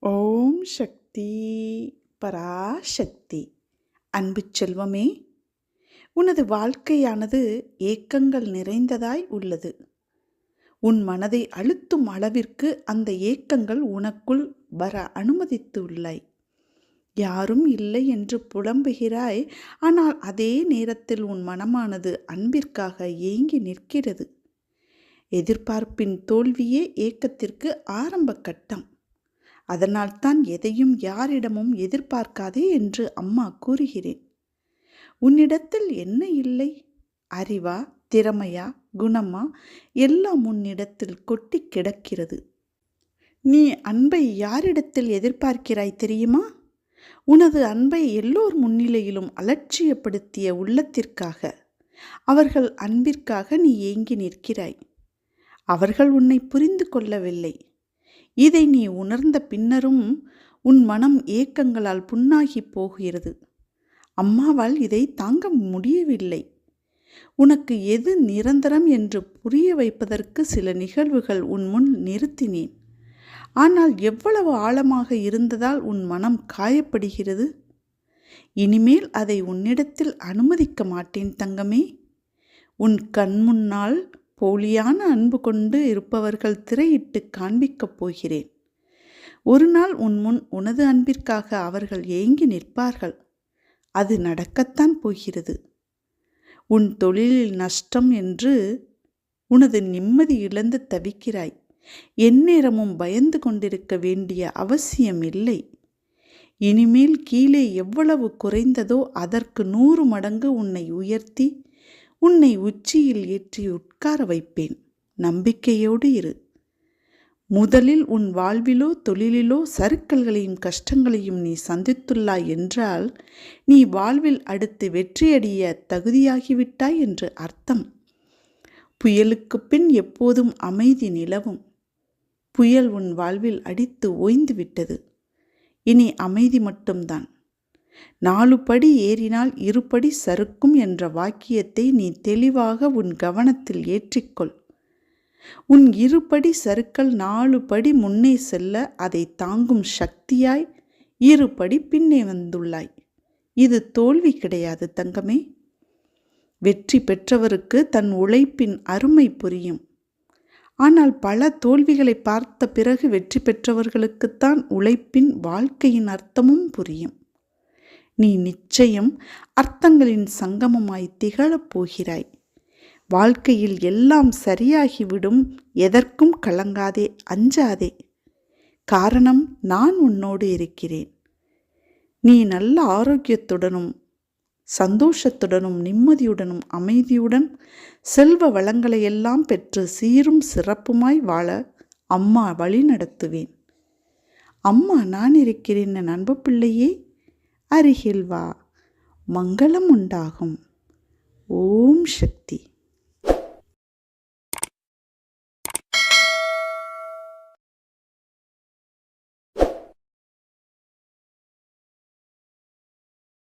ஓம் சக்தி பராசக்தி. அன்பு செல்வமே உனது வாழ்க்கையானது ஏக்கங்கள் நிறைந்ததாய் உள்ளது. உன் மனதை அழுத்தும் அளவிற்கு அந்த ஏக்கங்கள் உனக்குள் வர அனுமதித்து உள்ளாய். யாரும் இல்லை என்று புலம்புகிறாய் ஆனால் அதே நேரத்தில் உன் மனமானது அன்பிற்காக ஏங்கி நிற்கிறது. எதிர்பார்ப்பின் தோல்வியே ஏக்கத்திற்கு ஆரம்ப கட்டம். அதனால்தான் எதையும் யாரிடமும் எதிர்பார்க்காதே என்று அம்மா கூறுகிறேன். உன்னிடத்தில் என்ன இல்லை? அறிவா திறமையா குணமா? எல்லாம் உன்னிடத்தில் கொட்டி கிடக்கிறது. நீ அன்பை யாரிடத்தில் எதிர்பார்க்கிறாய் தெரியுமா? உனது அன்பை எல்லோர் முன்னிலையிலும் அலட்சியப்படுத்திய உள்ளத்திற்காக. அவர்கள் அன்பிற்காக நீ ஏங்கி நிற்கிறாய். அவர்கள் உன்னை புரிந்து கொள்ளவில்லை. இதை நீ உணர்ந்த பின்னரும் உன் மனம் ஏக்கங்களால் புண்ணாகி போகிறது. அம்மாவால் இதை தாங்க முடியவில்லை. உனக்கு எது நிரந்தரம் என்று புரிய வைப்பதற்கு சில நிகழ்வுகள் உன் முன் நிறுத்தினேன். ஆனால் எவ்வளவு ஆழமாக இருந்ததால் உன் மனம் காயப்படுகிறது? இனிமேல் அதை உன்னிடத்தில் அனுமதிக்க மாட்டேன் தங்கமே. உன் கண் முன்னால் போலியான அன்பு கொண்டு இருப்பவர்கள் திரையிட்டு காண்பிக்கப் போகிறேன். ஒரு நாள் உன் முன் உனது அன்பிற்காக அவர்கள் ஏங்கி நிற்பார்கள். அது நடக்கத்தான் போகிறது. உன் தொழிலில் நஷ்டம் என்று உனது நிம்மதி இழந்து தவிக்கிறாய். எந்நேரமும் பயந்து கொண்டிருக்க வேண்டிய அவசியம் இல்லை. இனிமேல் கீழே எவ்வளவு குறைந்ததோ அதற்கு நூறு மடங்கு உன்னை உயர்த்தி உன்னை உச்சியில் ஏற்றி உட்கார வைப்பேன். நம்பிக்கையோடு இரு. முதலில் உன் வாழ்விலோ தொழிலிலோ சறுக்கல்களையும் கஷ்டங்களையும் நீ சந்தித்துள்ளாய் என்றால் நீ வாழ்வில் அடுத்து வெற்றியடைய தகுதியாகிவிட்டாய் என்று அர்த்தம். புயலுக்கு பின் எப்போதும் அமைதி நிலவும். புயல் உன் வாழ்வில் அடித்து ஓய்ந்து விட்டது இனி அமைதி மட்டும்தான். நாலு படி ஏறினால் இருபடி சறுக்கும் என்ற வாக்கியத்தை நீ தெளிவாக உன் கவனத்தில் ஏற்றிக்கொள். உன் இருபடி சறுக்கல் நாலு படி முன்னே செல்ல அதை தாங்கும் சக்தியாய் இருபடி பின்னே வந்துள்ளாய். இது தோல்வி கிடையாது தங்கமே. வெற்றி பெற்றவருக்கு தன் உழைப்பின் அருமை புரியும். ஆனால் பல தோல்விகளை பார்த்த பிறகு வெற்றி பெற்றவர்களுக்குத்தான் உழைப்பின் வாழ்க்கையின் அர்த்தமும் புரியும். நீ நிச்சயம் அர்த்தங்களின் சங்கமமாய் திகழப் போகிறாய். வாழ்க்கையில் எல்லாம் சரியாகிவிடும் எதற்கும் கலங்காதே அஞ்சாதே. காரணம் நான் உன்னோடு இருக்கிறேன். நீ நல்ல ஆரோக்கியத்துடனும் சந்தோஷத்துடனும் நிம்மதியுடனும் அமைதியுடன் செல்வ வளங்களையெல்லாம் பெற்று சீரும் சிறப்புமாய் வாழ அம்மா வழி நடத்துவேன் அம்மா நான் இருக்கிறேன் என் அன்பு பிள்ளையே அருகில் வா. மங்களம் உண்டாகும் ஓம் சக்தி.